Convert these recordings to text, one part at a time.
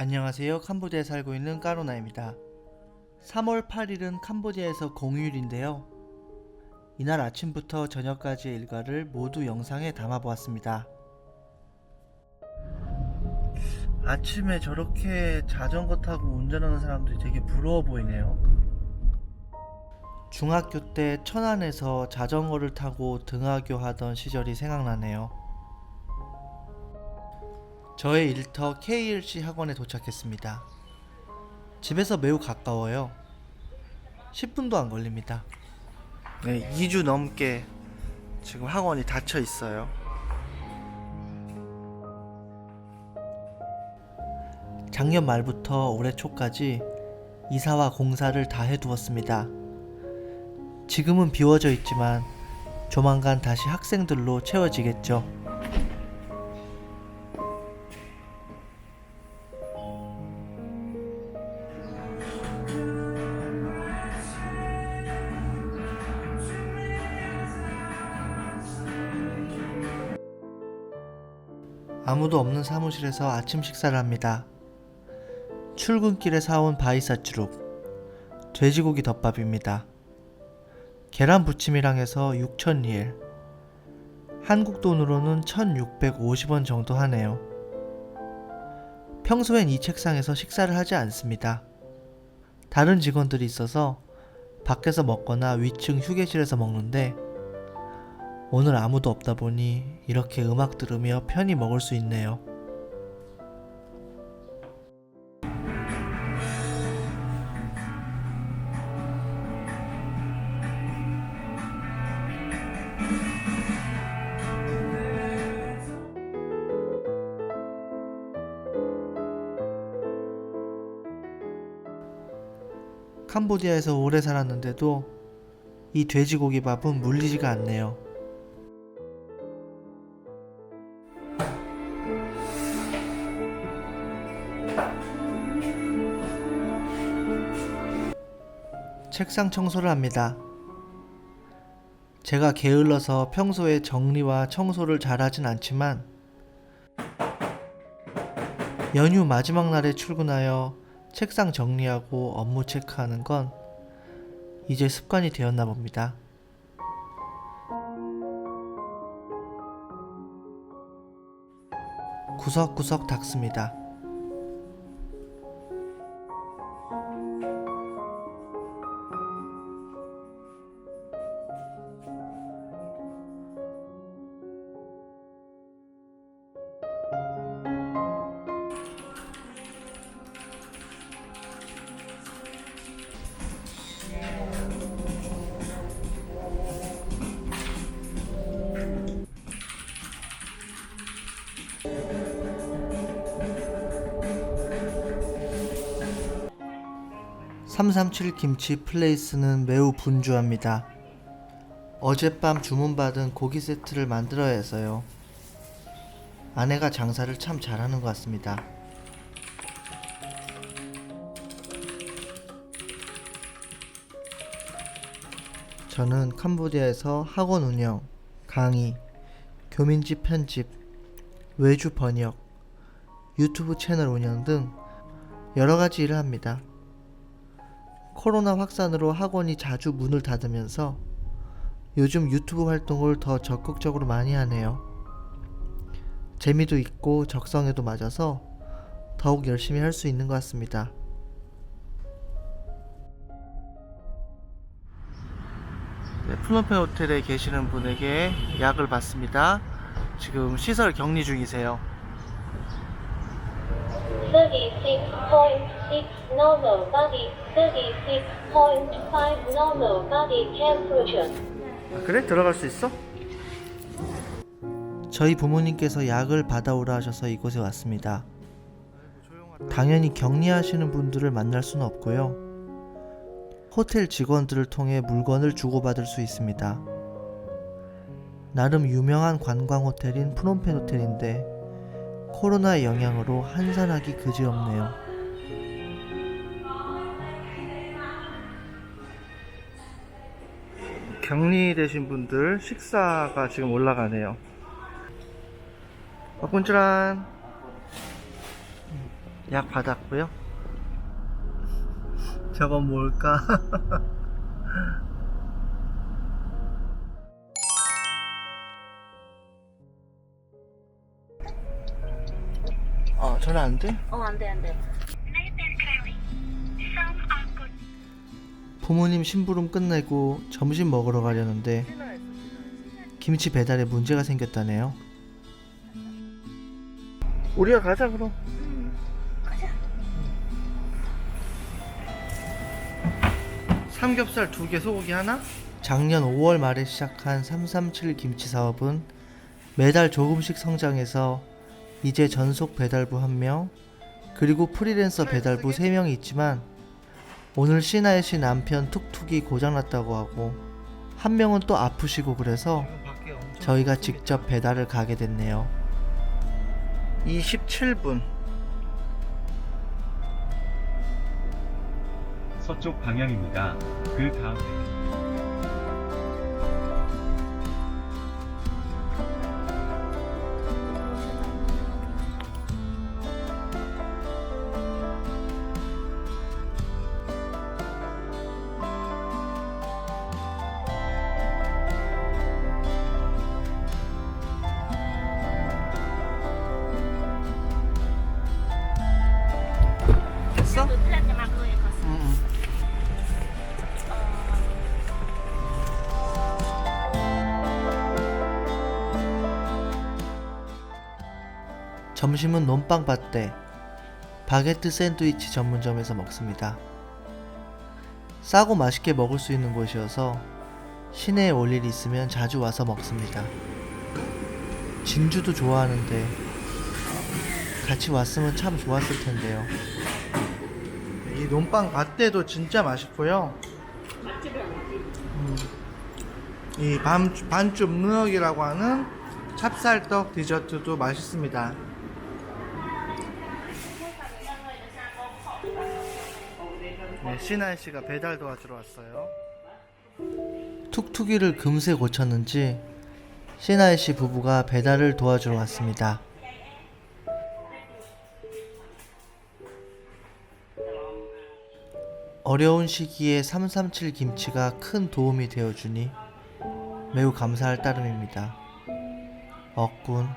안녕하세요. 캄보디아에 살고 있는 까로나입니다. 3월 8일은 캄보디아에서 공휴일인데요. 이날 아침부터 저녁까지의 일과를 모두 영상에 담아보았습니다. 아침에 저렇게 자전거 타고 운전하는 사람들이 되게 부러워 보이네요. 중학교 때 천안에서 자전거를 타고 등하교 하던 시절이 생각나네요. 저의 일터 KLC 학원에 도착했습니다. 집에서 매우 가까워요. 10분도 안 걸립니다. 네, 2주 넘게 지금 학원이 닫혀 있어요. 작년 말부터 올해 초까지 이사와 공사를 다 해두었습니다. 지금은 비워져 있지만 조만간 다시 학생들로 채워지겠죠. 아무도 없는 사무실에서 아침 식사를 합니다. 출근길에 사온 바이사주룩, 돼지고기 덮밥입니다. 계란 부침이랑 해서 6,000리엘, 한국 돈으로는 1,650원 정도 하네요. 평소엔 이 책상에서 식사를 하지 않습니다. 다른 직원들이 있어서 밖에서 먹거나 위층 휴게실에서 먹는데 오늘 아무도 없다 보니 이렇게 음악 들으며 편히 먹을 수 있네요. 캄보디아에서 오래 살았는데도 이 돼지고기 밥은 물리지가 않네요. 책상 청소를 합니다. 제가 게을러서 평소에 정리와 청소를 잘하진 않지만 연휴 마지막 날에 출근하여 책상 정리하고 업무 체크하는 건 이제 습관이 되었나 봅니다. 구석구석 닦습니다. (337) 김치 플레이스는 매우 분주합니다. 어젯밤 주문받은 고기 세트를 만들어야 해서요. 아내가 장사를 참 잘하는 것 같습니다. 저는 캄보디아에서 학원 운영, 강의, 교민지 편집, 외주 번역, 유튜브 채널 운영 등 여러 가지 일을 합니다. 코로나 확산으로 학원이 자주 문을 닫으면서 요즘 유튜브 활동을 더 적극적으로 많이 하네요. 재미도 있고 적성에도 맞아서 더욱 열심히 할 수 있는 것 같습니다. 네, 플럼페 호텔에 계시는 분에게 약을 받습니다. 지금 시설 격리 중이세요. 36.6 normal body, 36.5 normal body temperature. 아, 그래? 들어갈 수 있어? 저희 부모님께서 약을 받아오라 하셔서 이곳에 왔습니다. 당연히 격리하시는 분들을 만날 수는 없고요. 호텔 직원들을 통해 물건을 주고받을 수 있습니다. 나름 유명한 관광 호텔인 프놈펜 호텔인데 코로나의 영향으로 한산하기 그지없네요. 격리되신 분들 식사가 지금 올라가네요. 박군주란 약 받았고요. 저건 뭘까? 어, 전화 안 돼? 어, 안 돼, 안 돼. 부모님 심부름 끝내고 점심 먹으러 가려는데 김치 배달에 문제가 생겼다네요. 우리가 가자 그럼. 삼겹살 두 개, 소고기 하나? 작년 5월 말에 시작한 337 김치 사업은 매달 조금씩 성장해서 이제 전속 배달부 1명, 그리고 프리랜서 배달부 3명이 있지만 오늘 신하의 씨 남편 툭툭이 고장났다고 하고 한 명은 또 아프시고 그래서 저희가 직접 배달을 가게 됐네요. 27분. 서쪽 방향입니다. 그 다음에 점심은 논빵 밭대 바게트 샌드위치 전문점에서 먹습니다. 싸고 맛있게 먹을 수 있는 곳이어서 시내에 올일 있으면 자주 와서 먹습니다. 진주도 좋아하는데 같이 왔으면 참 좋았을 텐데요. 이 논빵 밭대도 진짜 맛있고요. 음, 이 반, 반죽 누역이라고 하는 찹쌀떡 디저트도 맛있습니다. 신하이 씨가 배달 도와주러 왔어요. 툭툭이를 금세 고쳤는지 신하이 씨 부부가 배달을 도와주러 왔습니다. 어려운 시기에 337 김치가 큰 도움이 되어주니 매우 감사할 따름입니다. 억군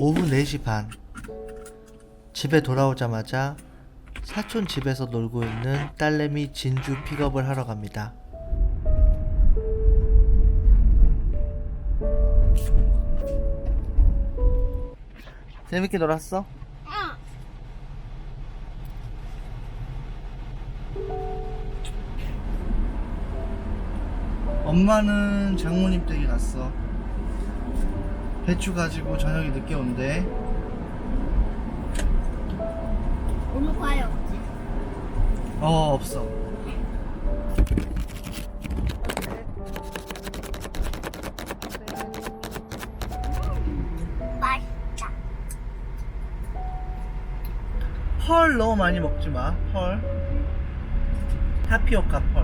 오후 4시 반 집에 돌아오자마자 사촌 집에서 놀고 있는 딸내미 진주 픽업을 하러 갑니다. 재밌게 놀았어? 엄마는 장모님 댁에 갔어. 배추 가지고 저녁에 늦게 온대. 오늘 과외 없지? 어 없어. 펄 너무 많이 먹지 마. 펄. 타피오카 펄.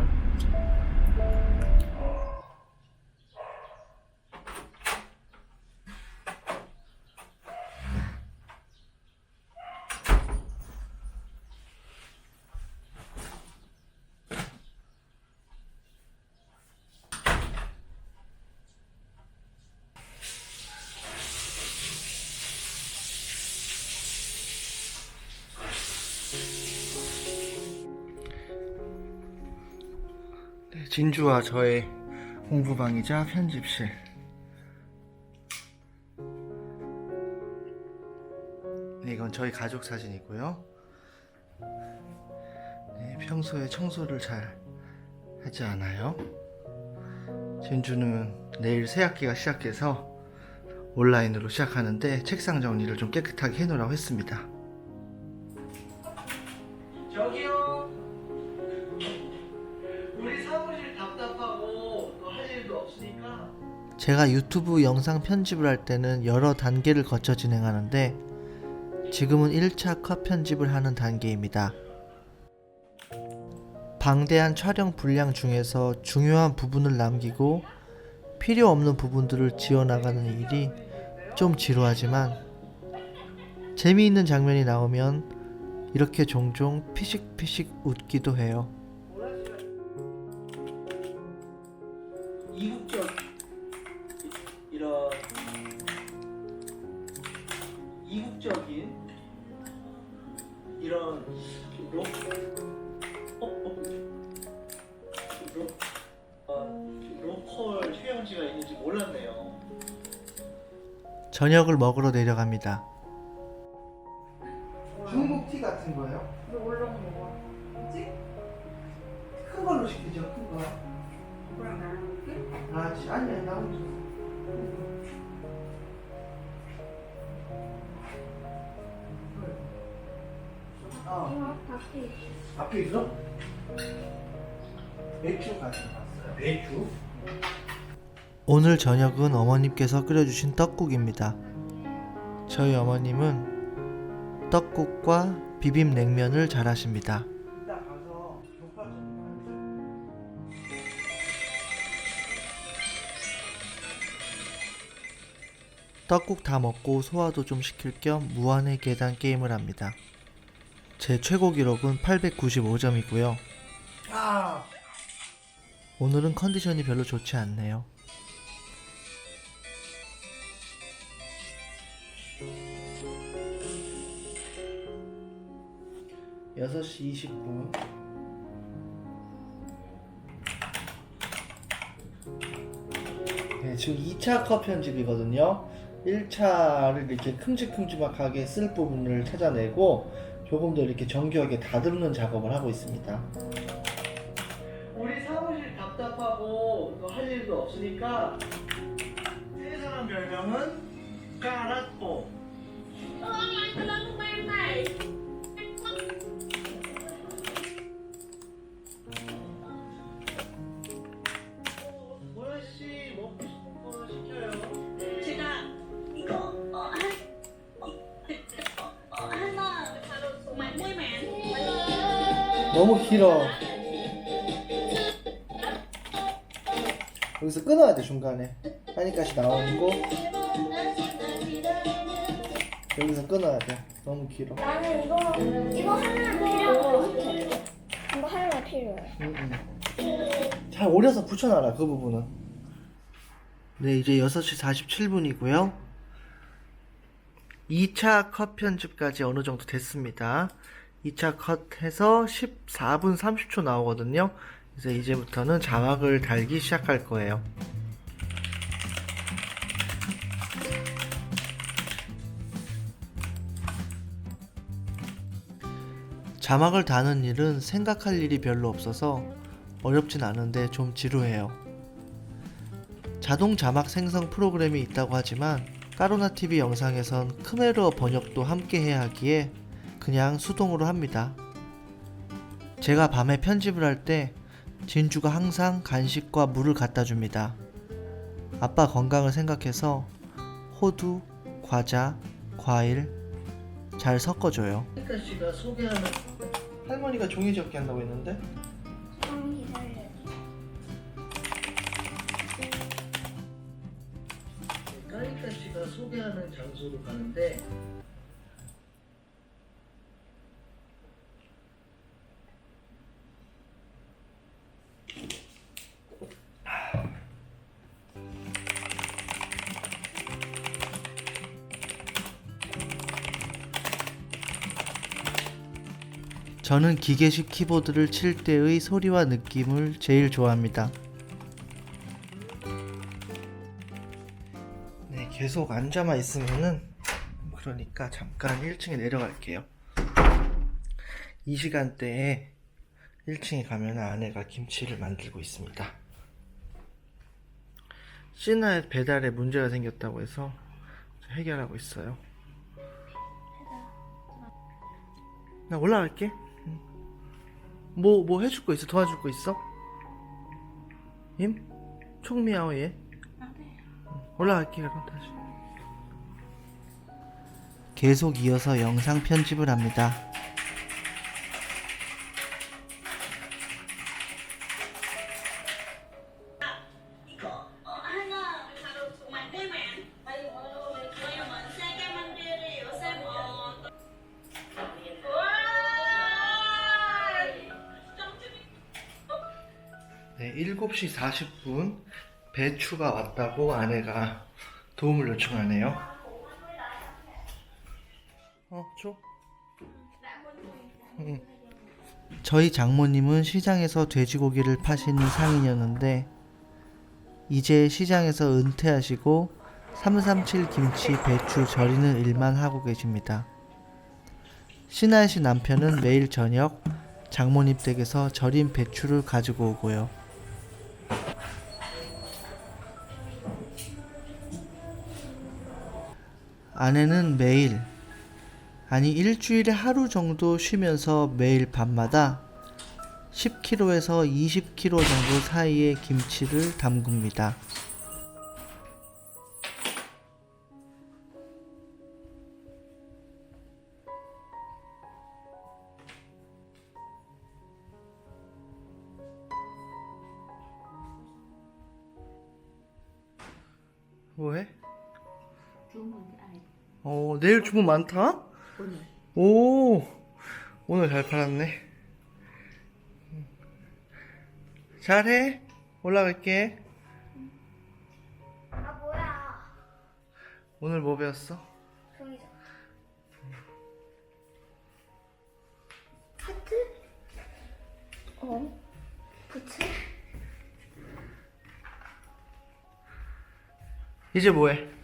진주와 저의 공부방이자 편집실. 네, 이건 저희 가족 사진이고요. 네, 평소에 청소를 잘 하지 않아요. 진주는 내일 새 학기가 시작해서 온라인으로 시작하는데 책상 정리를 좀 깨끗하게 해놓으라고 했습니다. 제가 유튜브 영상 편집을 할 때는 여러 단계를 거쳐 진행하는데 지금은 1차 컷 편집을 하는 단계입니다. 방대한 촬영 분량 중에서 중요한 부분을 남기고 필요 없는 부분들을 지워나가는 일이 좀 지루하지만 재미있는 장면이 나오면 이렇게 종종 피식피식 웃기도 해요. 저녁을 먹으러 내려갑니다. 중국 티 같은 거요? 뭘로 먹어? 뭐지? 큰 걸로 시키죠, 큰 거. 그거랑 나랑 먹게? 아, 지- 아니, 아니, 나 혼자. 아, 이거 밖에 앞에 있어? 맥주 가져왔어요. 맥주? 오늘 저녁은 어머님께서 끓여주신 떡국입니다. 저희 어머님은 떡국과 비빔냉면을 잘하십니다. 떡국 다 먹고 소화도 좀 시킬 겸 무한의 계단 게임을 합니다. 제 최고 기록은 895점이고요. 오늘은 컨디션이 별로 좋지 않네요. 여섯 시 20분. 네, 지금 2차 컷 편집이거든요. 1차를 이렇게 큼직큼직하게 쓸 부분을 찾아내고 조금 더 이렇게 정교하게 다듬는 작업을 하고 있습니다. 우리 사무실 답답하고 또할 일도 없으니까 세 사람 별명은 까라뽀. 길어. 여기서 끊어야 돼 중간에. 하니까시 나오는 거 여기서 끊어야 돼. 너무 길어. 나는 이거 이거 하나 같아 이거 하나 필요해 음, 음. 잘 오려서 붙여놔라 그 부분은. 네 이제 6시 47분이고요. 2차 컷 편집까지 어느 정도 됐습니다. 2차 컷 해서 14분 30초 나오거든요. 그래서 이제부터는 자막을 달기 시작할 거예요. 자막을 다는 일은 생각할 일이 별로 없어서 어렵진 않은데 좀 지루해요. 자동 자막 생성 프로그램이 있다고 하지만 까로나 TV 영상에선 크메르어 번역도 함께 해야 하기에 그냥 수동으로 합니다. 제가 밤에 편집을 할 때 진주가 항상 간식과 물을 갖다 줍니다. 아빠 건강을 생각해서 호두, 과자, 과일 잘 섞어줘요. 그러니까 씨가 소개하는 할머니가 종이 접기 한다고 했는데 좀 기다려 까리카 씨가 소개하는 장소로 가는데 저는 기계식 키보드를 칠 때의 소리와 느낌을 제일 좋아합니다. 네, 계속 앉아만 있으면은 그러니까 잠깐 1층에 내려갈게요. 이 시간대에 1층에 가면 아내가 김치를 만들고 있습니다. 시나의 배달에 문제가 생겼다고 해서 해결하고 있어요. 나 올라갈게. 응. 뭐, 뭐 해줄 거 있어? 도와줄 거 있어? 임? 총미야오 얘? 올라갈게 그럼 다시 계속 이어서 영상 편집을 합니다 네, 7시 40분 배추가 왔다고 아내가 도움을 요청하네요 어, 줘? 응. 저희 장모님은 시장에서 돼지고기를 파시는 상인이었는데 이제 시장에서 은퇴하시고 337 김치 배추 절이는 일만 하고 계십니다. 신하연 씨 남편은 매일 저녁 장모님 댁에서 절인 배추를 가지고 오고요. 아내는 매일 아니 일주일에 하루 정도 쉬면서 매일 밤마다 10kg에서 20kg 정도 사이의 김치를 담굽니다. 내일 주문 많다? 오늘. 오 오늘 잘 팔았네 잘해 올라갈게 아 뭐야? 오늘 뭐 배웠어? 하트? 어? 부츠? 이제 뭐해?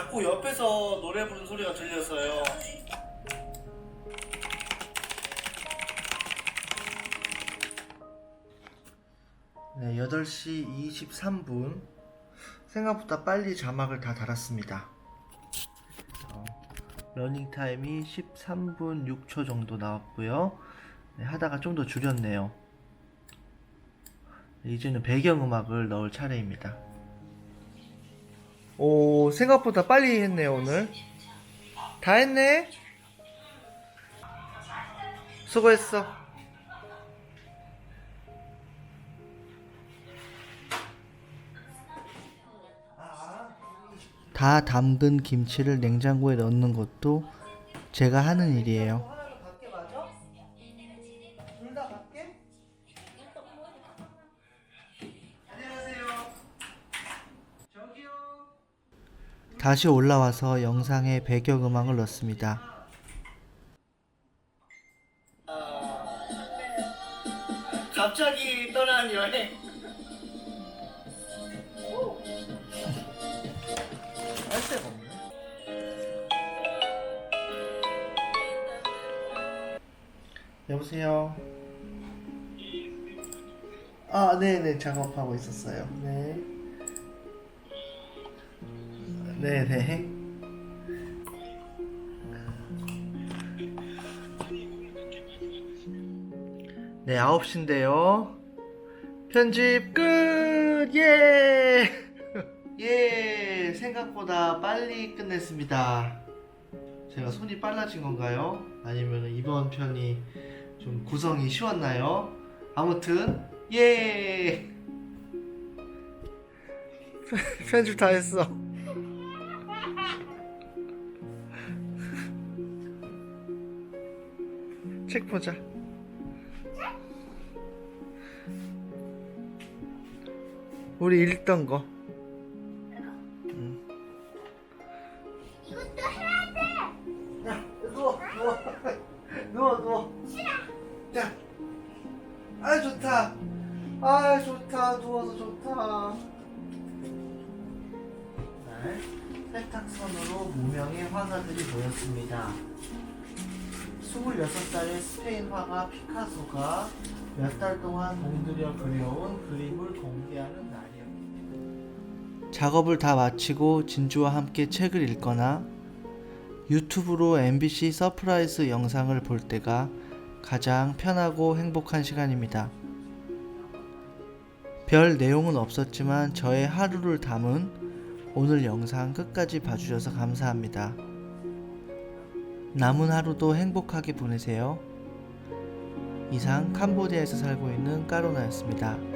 자꾸 옆에서 노래 부르는 소리가 들려서요. 네 8시 23분. 생각보다 빨리 자막을 다 달았습니다. 어, 러닝 타임이 13분 6초 정도 나왔고요. 네, 하다가 좀 더 줄였네요. 이제는 배경음악을 넣을 차례입니다 오 생각보다 빨리 했네요 오늘. 다 했네? 수고했어. 다 담근 김치를 냉장고에 넣는 것도 제가 하는 일이에요 다시 올라와서 영상에 배경음악을 넣습니다. 갑자기 떠난 여행. 할 데가 없네. 여보세요. 아, 네네 작업하고 있었어요. 네. 네네. 네, 9시인데요. 편집 끝! 예! 예! 생각보다 빨리 끝냈습니다. 제가 손이 빨라진 건가요? 아니면 이번 편이 좀 구성이 쉬웠나요? 아무튼, 예! 편집 다 했어. 책 보자. 우리 읽던 거. 몇 달 동안 공들여 그려온 그림을 공개하는 날이었기 작업을 다 마치고 진주와 함께 책을 읽거나 유튜브로 MBC 서프라이즈 영상을 볼 때가 가장 편하고 행복한 시간입니다. 별 내용은 없었지만 저의 하루를 담은 오늘 영상 끝까지 봐주셔서 감사합니다. 남은 하루도 행복하게 보내세요. 이상 캄보디아에서 살고 있는 까로나였습니다.